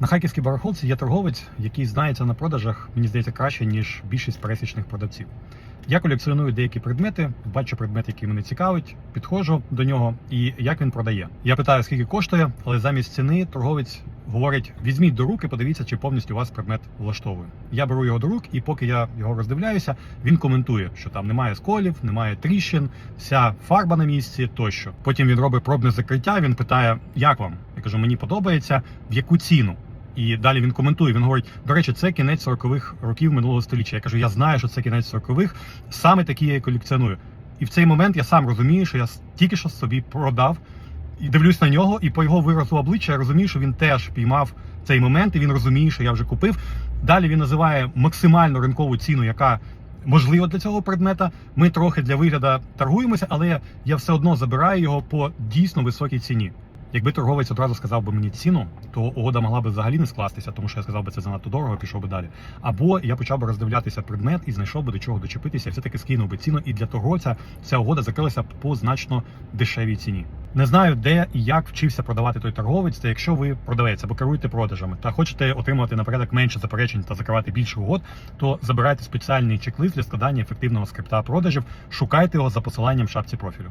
На харківській барахолці є торговець, який знається на продажах, мені здається, краще, ніж більшість пересічних продавців. Я колекціоную деякі предмети, бачу предмет, який мене цікавить, підходжу до нього і як він продає. Я питаю, скільки коштує, але замість ціни торговець говорить: візьміть до руки, подивіться, чи повністю вас предмет влаштовує. Я беру його до рук, і поки я його роздивляюся, він коментує, що там немає сколів, немає тріщин, вся фарба на місці тощо. Потім він робить пробне закриття. Він питає, як вам? Я кажу, мені подобається, в яку ціну. І далі він коментує. Він говорить: до речі, це кінець 40-х років минулого століття. Я кажу, я знаю, що це кінець 40-х, саме такі я і колекціоную. І в цей момент я сам розумію, що я тільки що собі продав і дивлюсь на нього, і по його виразу обличчя я розумію, що він теж піймав цей момент, і він розуміє, що я вже купив. Далі він називає максимальну ринкову ціну, яка можлива для цього предмета. Ми трохи для вигляду торгуємося, але я все одно забираю його по дійсно високій ціні. Якби торговець одразу сказав би мені ціну, то угода могла би взагалі не скластися, тому що я сказав би це занадто дорого, пішов би далі. Або я почав би роздивлятися предмет і знайшов би до чого дочепитися, все-таки скинув би ціну. І для торговця ця угода закрилася по значно дешевій ціні. Не знаю, де і як вчився продавати той торговець. Та якщо ви продавець або керуєте продажами та хочете отримувати на порядок менше заперечень та закривати більше угод, то забирайте спеціальний чек-лист для складання ефективного скрипта продажів. Шукайте його за посиланням в шапці профілю.